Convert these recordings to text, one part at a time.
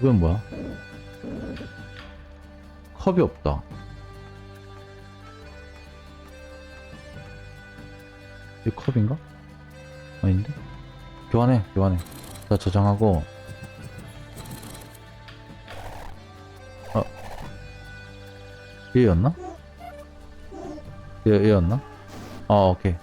이건 뭐야? 컵이 없다. 이 컵인가? 아닌데? 교환해, 교환해. 자, 저장하고. 아. 얘였나? 얘, 얘였나? 아, 오케이.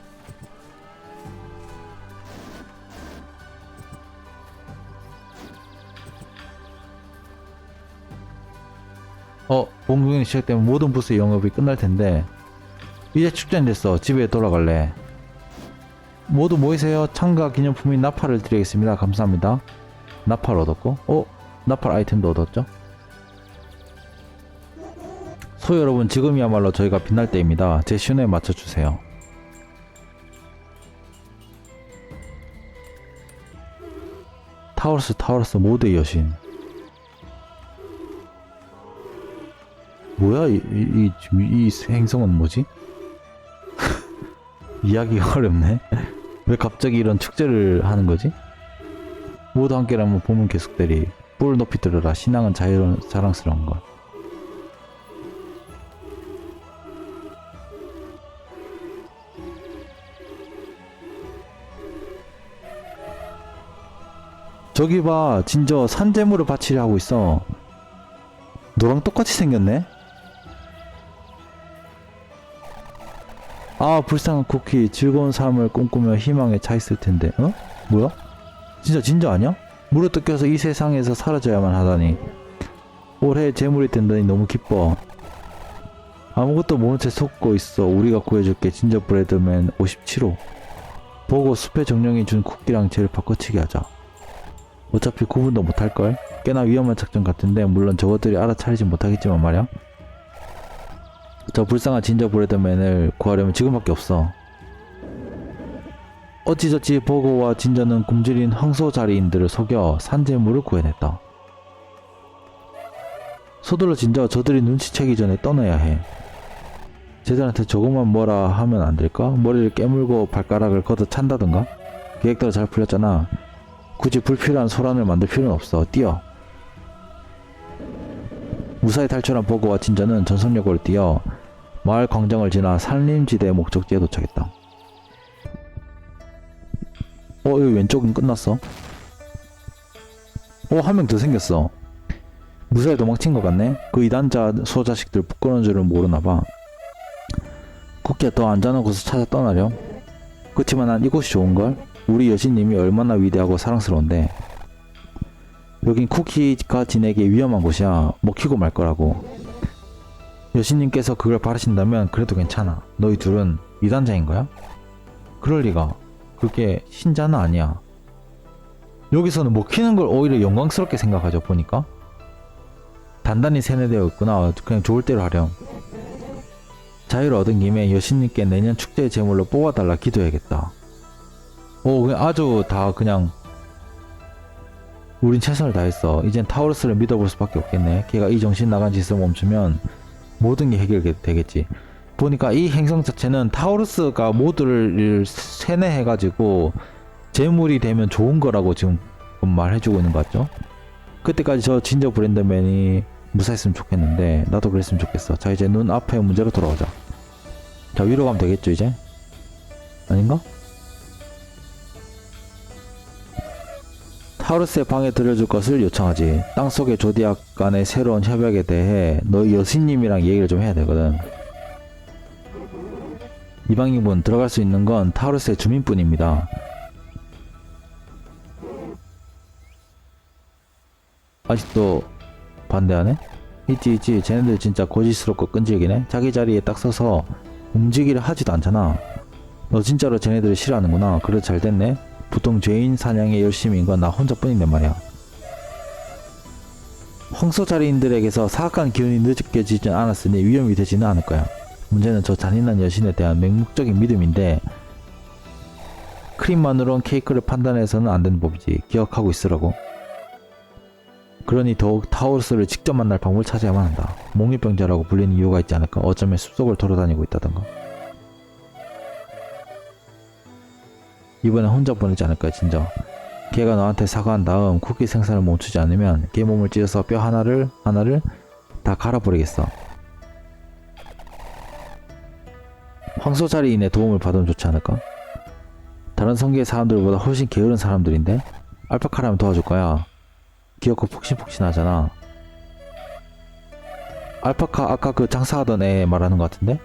시작되면 모든 부스의 영업이 끝날 텐데 이제 축제는 됐어. 집에 돌아갈래. 모두 모이세요. 참가 기념품인 나팔을 드리겠습니다. 감사합니다. 나팔 얻었고, 어? 나팔 아이템도 얻었죠? 소 여러분, 지금이야말로 저희가 빛날 때입니다. 제 신호에 맞춰주세요. 타워스, 타워스, 모두의 여신. 뭐야 이, 이, 이, 이 행성은 뭐지? 이야기가 어렵네 왜 갑자기 이런 축제를 하는 거지? 모두 함께라면 봄은 계속 되리 뿔 높이 들어라 신앙은 자유로운 자랑스러운 것 저기 봐 진저 산재물을 바치려 하고 있어 너랑 똑같이 생겼네? 아 불쌍한 쿠키 즐거운 삶을 꿈꾸며 희망에 차 있을 텐데. 어? 뭐야? 진짜 진짜 아니야? 물에 뜯겨서 이 세상에서 사라져야만 하다니. 올해 재물이 된다니 너무 기뻐. 아무것도 모른 채 속고 있어. 우리가 구해줄게. 진저 브레드맨 57호. 보고 숲의 정령이 준 쿠키랑 쟤를 바꿔치기 하자. 어차피 구분도 못할걸? 꽤나 위험한 작전 같은데 물론 저것들이 알아차리지 못하겠지만 말이야 저 불쌍한 진저 브레드맨을 구하려면 지금밖에 없어. 어찌저찌 보고와 진저는 굶주린 황소자리인들을 속여 산재물을 구해냈다. 서둘러 진저 저들이 눈치채기 전에 떠나야 해. 쟤들한테 조금만 뭐라 하면 안 될까? 머리를 깨물고 발가락을 걷어 찬다든가? 계획대로 잘 풀렸잖아. 굳이 불필요한 소란을 만들 필요는 없어. 뛰어. 무사히 탈출한 보고와 진저는 전속력으로 뛰어 마을 광장을 지나 산림지대 목적지에 도착했다. 어, 여기 왼쪽은 끝났어. 어, 한 명 더 생겼어. 무사히 도망친 것 같네? 그 이단자 소자식들 부끄러운 줄을 모르나봐. 쿠키야 더 안전한 곳을 찾아 떠나렴. 그치만 난 이곳이 좋은걸? 우리 여신님이 얼마나 위대하고 사랑스러운데. 여긴 쿠키가 지내기 위험한 곳이야. 먹히고 말 거라고. 여신님께서 그걸 바라신다면 그래도 괜찮아. 너희 둘은 이단자인 거야? 그럴 리가. 그게 신자는 아니야. 여기서는 먹히는 걸 오히려 영광스럽게 생각하죠, 보니까. 단단히 세뇌되어 있구나. 그냥 좋을 대로 하렴. 자유를 얻은 김에 여신님께 내년 축제의 제물로 뽑아달라 기도해야겠다. 오, 그냥 아주 다 그냥 우린 최선을 다했어. 이젠 타우루스를 믿어볼 수밖에 없겠네. 걔가 이 정신 나간 짓을 멈추면 모든 게 해결되겠지. 보니까 이 행성 자체는 타우루스가 모두를 세뇌해가지고 재물이 되면 좋은 거라고 지금 말해주고 있는 것 같죠? 그때까지 저 진저 브랜드맨이 무사했으면 좋겠는데 나도 그랬으면 좋겠어. 자 이제 눈 앞에 문제로 돌아오자. 자 위로 가면 되겠죠 이제? 아닌가? 타우루스의 방에 들여줄 것을 요청하지. 땅속의 조디악 간의 새로운 협약에 대해 너희 여신님이랑 얘기를 좀 해야 되거든. 이방인분 들어갈 수 있는 건 타우루스의 주민뿐입니다. 아직도 반대하네? 있지 있지 쟤네들 진짜 고지스럽고 끈질기네 자기 자리에 딱 서서 움직이려 하지도 않잖아 너 진짜로 쟤네들을 싫어하는구나 그래 잘 됐네 보통 죄인 사냥에 열심인 건 나 혼자뿐인데 말이야. 황소자리인들에게서 사악한 기운이 느껴지진 않았으니 위험이 되지는 않을 거야. 문제는 저 잔인한 여신에 대한 맹목적인 믿음인데 크림만으론 케이크를 판단해서는 안 되는 법이지. 기억하고 있으라고. 그러니 더욱 타우루스를 직접 만날 방법을 찾아야만 한다. 몽유병자라고 불리는 이유가 있지 않을까. 어쩌면 숲속을 돌아다니고 있다던가. 이번엔 혼자 보내지 않을까 진짜 걔가 너한테 사과한 다음 쿠키 생산을 멈추지 않으면 걔 몸을 찢어서 뼈 하나를 하나를 다 갈아버리겠어. 황소자리인의 도움을 받으면 좋지 않을까? 다른 성계의 사람들보다 훨씬 게으른 사람들인데 알파카라면 도와줄 거야. 귀엽고 폭신폭신하잖아. 알파카 아까 그 장사하던 애 말하는 것 같은데?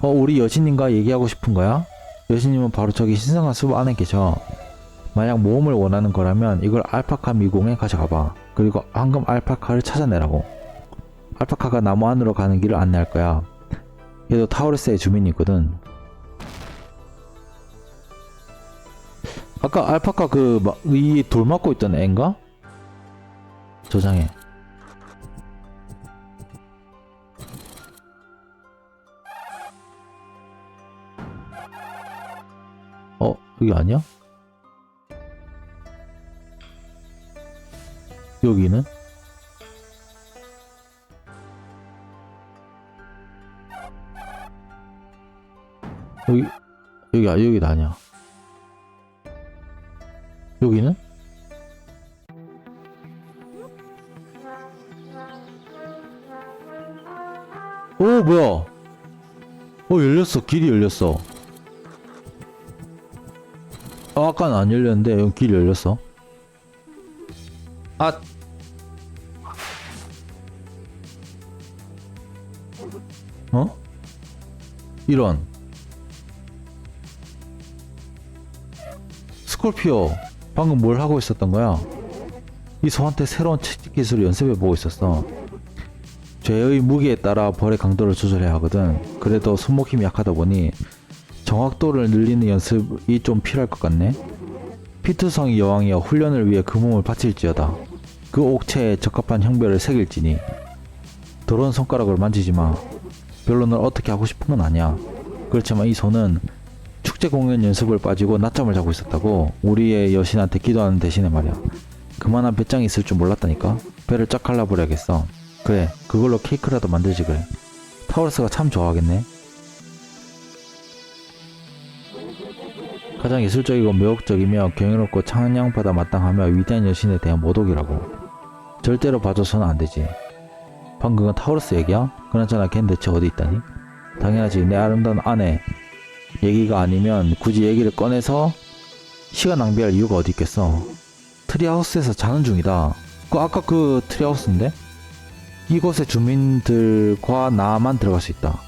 어 우리 여신님과 얘기하고 싶은 거야? 여신님은 바로 저기 신성한 숲 안에 계셔. 만약 모험을 원하는 거라면 이걸 알파카 미궁에 가져가봐. 그리고 황금 알파카를 찾아내라고. 알파카가 나무 안으로 가는 길을 안내할 거야. 얘도 타우르스의 주민이 있거든. 아까 알파카 그, 이 돌 맞고 있던 애인가? 저장해. 어, 여기 아니야? 여기는? 여기, 여기, 아, 여기도 아니야. 여기는? 오, 뭐야? 어, 열렸어. 길이 열렸어. 아, 아까는 안 열렸는데, 여기 길이 열렸어. 아! 어? 이런. 스콜피오, 방금 뭘 하고 있었던 거야? 이 소한테 새로운 채찍 기술을 연습해 보고 있었어. 죄의 무게에 따라 벌의 강도를 조절해야 하거든. 그래도 손목 힘이 약하다 보니 정확도를 늘리는 연습이 좀 필요할 것 같네. 피투성이 여왕이여 훈련을 위해 그 몸을 바칠지어다. 그 옥체에 적합한 형별을 새길지니. 더러운 손가락을 만지지 마. 널 어떻게 하고 싶은 건 아니야. 그렇지만 이 손은 축제 공연 연습을 빠지고 낮잠을 자고 있었다고 우리의 여신한테 기도하는 대신에 말이야. 그만한 배짱이 있을 줄 몰랐다니까. 배를 쫙 갈라버려야겠어. 그래, 그걸로 케이크라도 만들지 그래. 타우러스가 참 좋아하겠네. 가장 예술적이고 매혹적이며 경이롭고 찬양받아 마땅하며 위대한 여신에 대한 모독이라고. 절대로 봐줘서는 안 되지. 방금은 타우러스 얘기야? 그나저나 걘 대체 어디 있다니? 당연하지, 내 아름다운 아내. 얘기가 아니면 굳이 얘기를 꺼내서 시간 낭비할 이유가 어디 있겠어. 트리하우스에서 자는 중이다. 그 아까 그 트리하우스인데? 이곳의 주민들과 나만 들어갈 수 있다.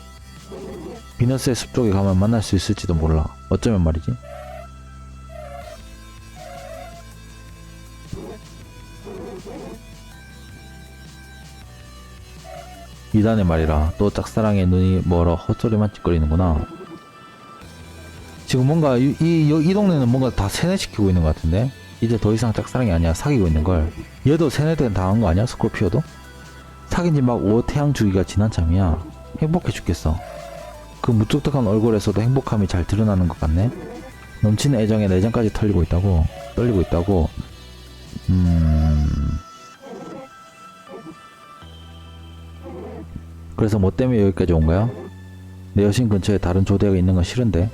비너스의 숲 쪽에 가면 만날 수 있을지도 몰라. 어쩌면 말이지. 이단의 말이라 또 짝사랑의 눈이 멀어 헛소리만 찌꺼리는구나. 지금 뭔가 이, 이, 이 동네는 뭔가 다 세뇌시키고 있는 것 같은데 이제 더 이상 짝사랑이 아니야 사귀고 있는 걸. 얘도 세뇌된 당한 거 아니야 스콜피오도? 사귄 지 막 5태양 주기가 지난 참이야. 행복해 죽겠어. 그 무뚝뚝한 얼굴에서도 행복함이 잘 드러나는 것 같네. 넘치는 애정에 내장까지 털리고 있다고 떨리고 있다고. 음... 그래서 뭐 때문에 여기까지 온 거야? 내 여신 근처에 다른 조대가 있는 건 싫은데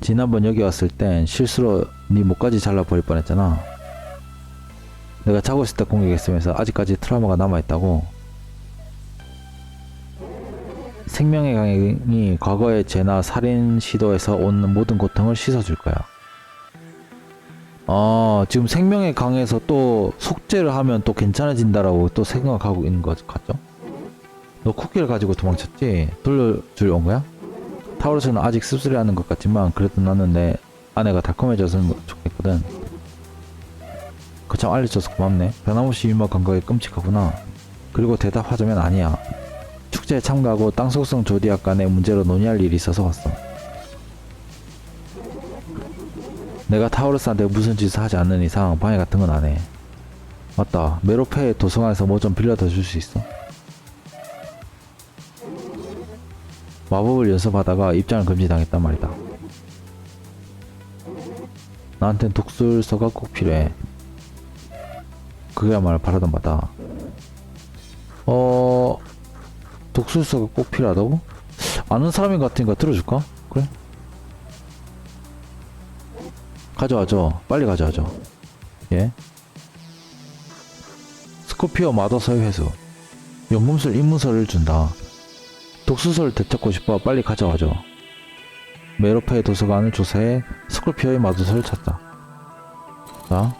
지난번 여기 왔을 땐 실수로 네 목까지 잘라버릴 뻔했잖아. 내가 자고 있을 때 공격했으면서 아직까지 트라우마가 남아있다고. 생명의 강이 과거의 죄나 살인 시도에서 온 모든 고통을 씻어줄 거야. 아, 지금 생명의 강에서 또 속죄를 하면 또 괜찮아진다라고 또 생각하고 있는 것 같죠? 너 쿠키를 가지고 도망쳤지? 돌려줄 온 거야? 타우르스는 아직 씁쓸해하는 것 같지만 그래도 나는 내 아내가 달콤해져서는 좋겠거든. 그참 알려줘서 고맙네. 변함없이 유머한 거에 끔찍하구나. 그리고 대답하자면 아니야. 축제에 참가하고 땅 속성 조디악 간의 문제로 논의할 일이 있어서 왔어. 내가 타우르스한테 무슨 짓을 하지 않는 이상 방해 같은 건 안 해. 맞다. 메로페 도서관에서 뭐 좀 빌려다 줄 수 있어? 마법을 연습하다가 입장을 금지당했단 말이다. 나한텐 독술서가 꼭 필요해. 그게야말로 바라던 바다. 어... 독술서가 꼭 필요하다고? 아는 사람인 것 같으니까 들어줄까? 그래? 가져와줘. 빨리 가져와줘. 예. 스코피오 마더서의 회수. 연금술 입문서를 준다. 독수서를 되찾고 싶어 빨리 가져와줘. 메로페의 도서관을 조사해 스콜피오의 마도서를 찾다. 자.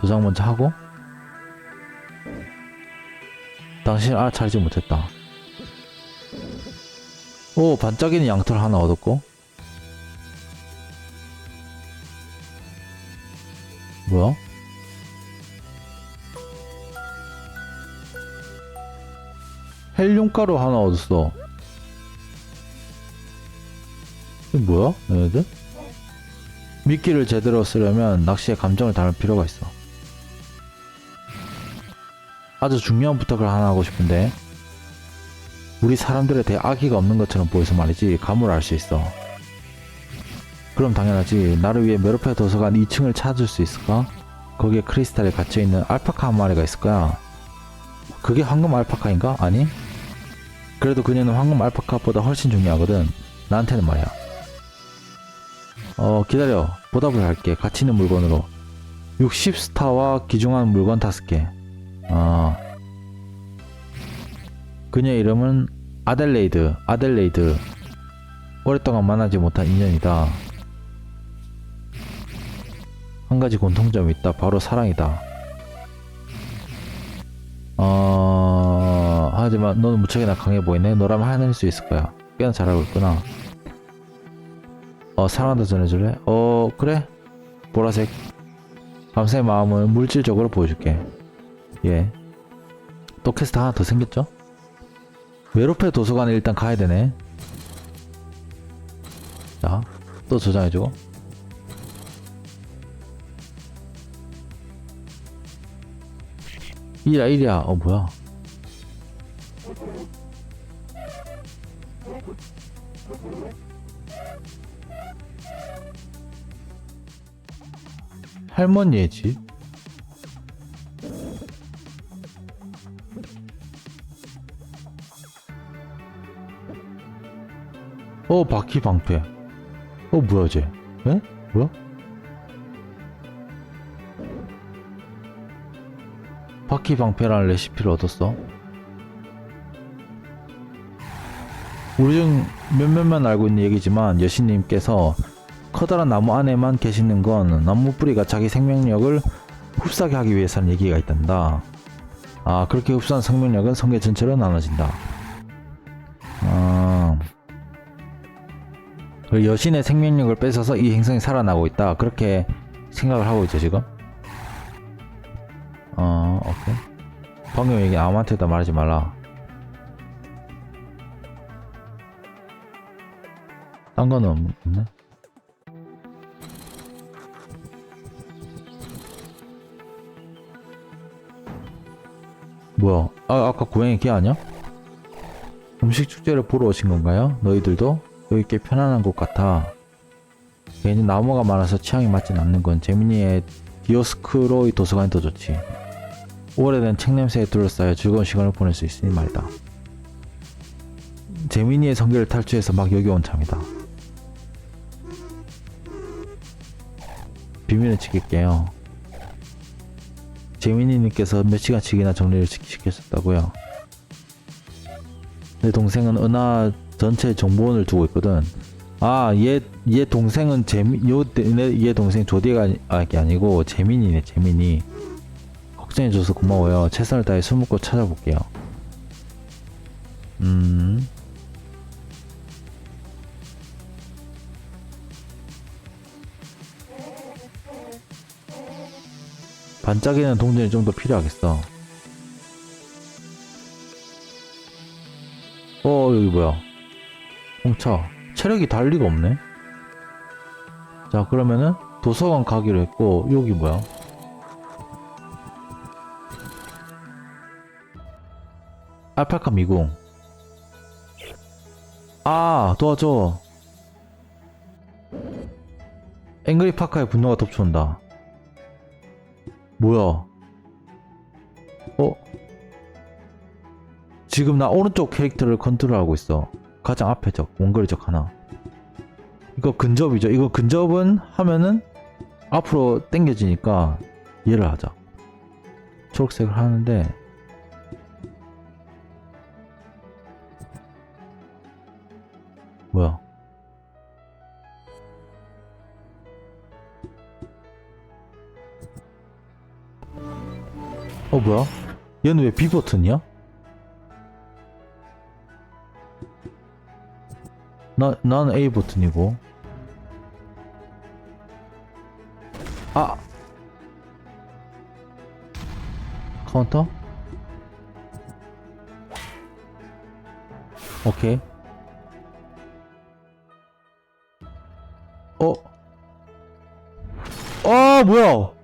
저장 먼저 하고. 당신 알아차리지 못했다. 오, 반짝이는 양털 하나 얻었고. 뭐야? 헬륨가루 하나 얻었어. 이게 뭐야? 얘네들? 미끼를 제대로 쓰려면 낚시에 감정을 담을 필요가 있어. 아주 중요한 부탁을 하나 하고 싶은데 우리 사람들에 대해 악의가 없는 것처럼 보여서 말이지 감을 알 수 있어. 그럼 당연하지. 나를 위해 메로페 도서관 2층을 찾을 수 있을까? 거기에 크리스탈에 갇혀있는 알파카 한 마리가 있을 거야. 그게 황금 알파카인가? 아니? 그래도 그녀는 황금 알파카보다 훨씬 중요하거든. 나한테는 말이야. 어, 기다려. 보답을 할게. 가치 있는 물건으로. 60스타와 귀중한 물건 5개. 아. 그녀의 이름은 아델레이드. 아델레이드. 오랫동안 만나지 못한 인연이다. 한 가지 공통점이 있다. 바로 사랑이다. 어... 하지만 너는 무척이나 강해 보이네. 너라면 해낼 수 있을 거야. 꽤나 잘하고 있구나. 어, 사랑한다 전해줄래? 어, 그래. 보라색. 밤새 마음을 물질적으로 보여줄게. 예. 또 퀘스트 하나 더 생겼죠? 메로페 도서관에 일단 가야 되네. 자, 또 저장해주고. 이야, 이야. 어, 뭐야. 할머니의 집? 어, 바퀴 방패. 어, 뭐야, 쟤? 에? 뭐야? 바퀴 방패라는 레시피를 얻었어. 우리 중 몇몇만 알고 있는 얘기지만 여신님께서 커다란 나무 안에만 계시는 건 나무 뿌리가 자기 생명력을 흡사하게 하기 위해서는 얘기가 있단다. 아, 그렇게 흡수한 생명력은 성계 전체로 나눠진다. 아, 그 여신의 생명력을 뺏어서 이 행성이 살아나고 있다. 그렇게 생각을 하고 있죠, 지금? 어, 오케이. 방금 얘기 아무한테도 말하지 말라. 딴 거는 없- 없네. 뭐야? 아, 아까 고양이 걔 아니야? 음식 축제를 보러 오신 건가요? 너희들도? 여기 꽤 편안한 곳 같아. 괜히 나무가 많아서 취향이 맞진 않는 건 재민이의 디오스크로이 도서관이 더 좋지. 오래된 책 냄새에 둘러싸여 즐거운 시간을 보낼 수 있으니 말이다. 재민이의 성계를 탈출해서 막 여기 온 참이다. 비밀을 지킬게요. 재민이님께서 몇 시간씩이나 정리를 시- 시켰었다고요. 내 동생은 은하 전체 정보원을 두고 있거든. 아, 얘, 얘 동생은 재미, 요, 내- 얘 동생 조디가 아, 게 아니고 재민이네, 재민이. 걱정해줘서 고마워요. 최선을 다해 숨고 찾아볼게요. 음. 반짝이는 동전이 좀 더 필요하겠어. 어, 여기 뭐야? 훔쳐. 체력이 달 리가 없네. 자, 그러면은 도서관 가기로 했고, 여기 뭐야? 알파카 미궁. 아, 도와줘. 앵그리 파카의 분노가 덮쳐온다. 뭐야? 어? 지금 나 오른쪽 캐릭터를 컨트롤하고 있어. 가장 앞에 적, 원거리 적 하나. 이거 근접이죠. 이거 근접은 하면은 앞으로 당겨지니까 얘를 하자. 초록색을 하는데 뭐야? 얘는 왜 B 버튼이야? 나 나는 A 버튼이고. 아 카운터? 오케이. 어? 아 뭐야?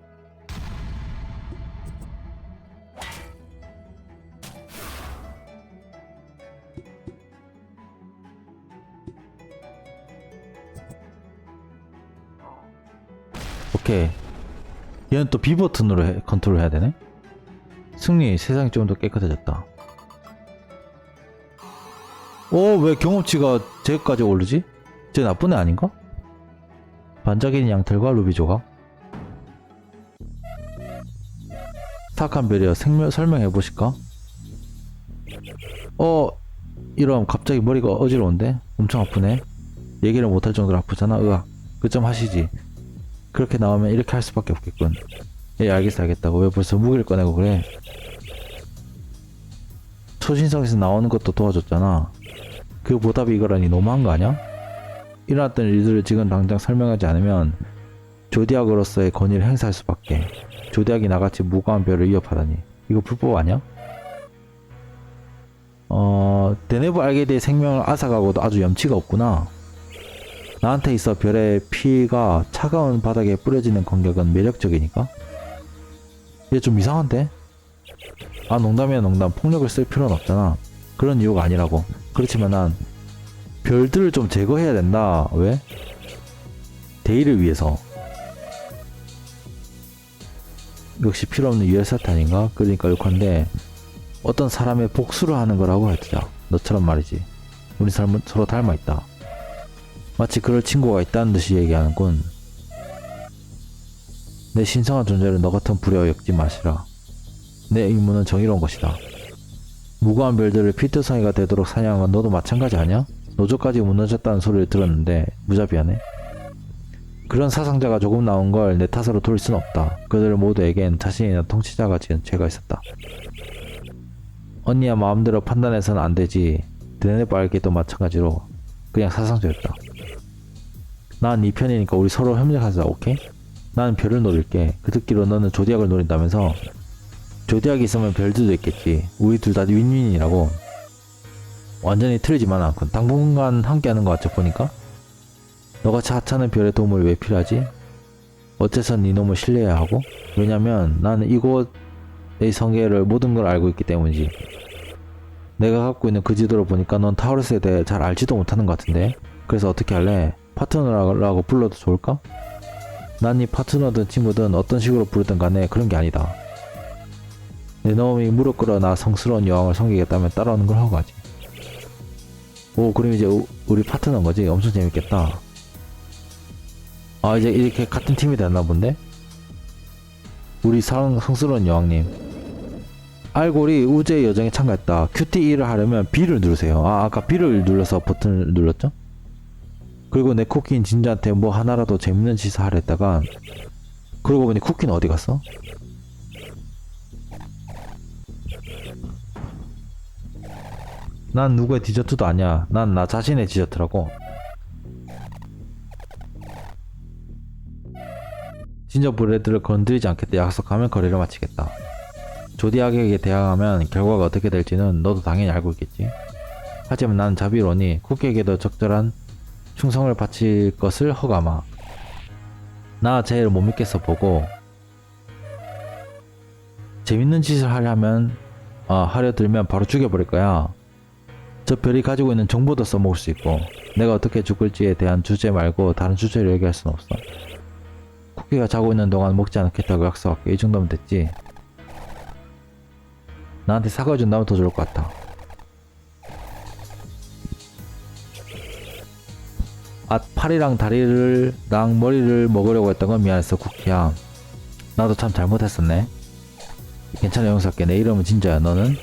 얘는 또 B 버튼으로 해, 컨트롤 해야 되네. 승리, 세상이 좀 더 깨끗해졌다. 어, 왜 경험치가 제까지 오르지? 쟤 나쁜 애 아닌가? 반짝이는 양털과 루비 조각. 스타칸 베리어 생명 설명해 보실까? 어, 이런 갑자기 머리가 어지러운데 엄청 아프네. 얘기를 못할 정도로 아프잖아. 으악, 그 점 하시지. 그렇게 나오면 이렇게 할 수밖에 없겠군. 예, 알겠어, 알겠다고. 왜 벌써 무기를 꺼내고 그래? 초신성에서 나오는 것도 도와줬잖아. 그 보답이 이거라니 너무한 거 아니야? 일어났던 일들을 지금 당장 설명하지 않으면 조디악으로서의 권위를 행사할 수밖에. 조디악이 나같이 무고한 별을 위협하다니. 이거 불법 아니야? 어, 데네브 알게디의 생명을 앗아가고도 아주 염치가 없구나. 나한테 있어 별의 피가 차가운 바닥에 뿌려지는 공격은 매력적이니까? 얘 좀 이상한데? 아 농담이야 농담 폭력을 쓸 필요는 없잖아 그런 이유가 아니라고 그렇지만 난 별들을 좀 제거해야 된다 왜? 대의를 위해서 역시 필요 없는 유혈사탄인가? 그러니까 욕한데 어떤 사람의 복수를 하는 거라고 해두자 너처럼 말이지 우리 삶은 서로 닮아있다 마치 그럴 친구가 있다는 듯이 얘기하는군. 내 신성한 존재를 너 같은 불효 엮지 마시라. 내 의무는 정의로운 것이다. 무고한 별들을 피트성이가 되도록 사냥한 건 너도 마찬가지 아니야? 노조까지 무너졌다는 소리를 들었는데 무자비하네. 그런 사상자가 조금 나온 걸 내 탓으로 돌릴 순 없다. 그들 모두에겐 자신이나 통치자가 지은 죄가 있었다. 언니야 마음대로 판단해서는 안 되지. 드네네 빨기도 마찬가지로 그냥 사상자였다. 난 이 편이니까 우리 서로 협력하자, 오케이? 나는 별을 노릴게. 그 듣기로 너는 조디악을 노린다면서? 조디악이 있으면 별들도 있겠지. 우리 둘 다 윈윈이라고. 완전히 틀리지만 않군. 당분간 함께하는 것 같아 보니까. 너같이 하찮은 별의 도움을 왜 필요하지? 어째서 네 놈을 신뢰해야 하고? 왜냐면 나는 이곳의 성계를 모든 걸 알고 있기 때문이지. 내가 갖고 있는 그 지도를 보니까 넌 타우르스에 대해 잘 알지도 못하는 것 같은데. 그래서 어떻게 할래? 파트너라고 불러도 좋을까? 난 이 파트너든 친구든 어떤 식으로 부르든 간에 그런 게 아니다. 내 놈이 무릎 꿇어 나 성스러운 여왕을 섬기겠다면 따라오는 걸 하고 가지. 오, 그럼 이제 우, 우리 파트너인 거지? 엄청 재밌겠다. 아, 이제 이렇게 같은 팀이 됐나 본데? 우리 성, 성스러운 여왕님. 알골이 우주의 여정에 참가했다. QTE를 하려면 B를 누르세요. 아, 아까 B를 눌러서 버튼을 눌렀죠? 그리고 내 쿠키는 진주한테 뭐 하나라도 재밌는 짓을 하려 했다가 그러고 보니 쿠키는 어디 갔어? 난 누구의 디저트도 아니야. 난 나 자신의 디저트라고. 진저 브레드를 건드리지 않겠다 약속하면 거래를 마치겠다. 조디악에게 대항하면 결과가 어떻게 될지는 너도 당연히 알고 있겠지. 하지만 난 자비로니 쿠키에게도 적절한 충성을 바칠 것을 허가마. 나 제일 못 믿겠어 보고 재밌는 짓을 하려면 아 하려 들면 바로 죽여버릴 거야. 저 별이 가지고 있는 정보도 써먹을 수 있고 내가 어떻게 죽을지에 대한 주제 말고 다른 주제를 얘기할 순 없어. 쿠키가 자고 있는 동안 먹지 않겠다고 약속할게. 이 정도면 됐지. 나한테 사과해 준다면 더 좋을 것 같아. 팔이랑 다리를 랑 머리를 먹으려고 했던 건 미안했어 쿠키야. 나도 참 잘못했었네. 괜찮아 영석게 내 이름은 진짜야 너는?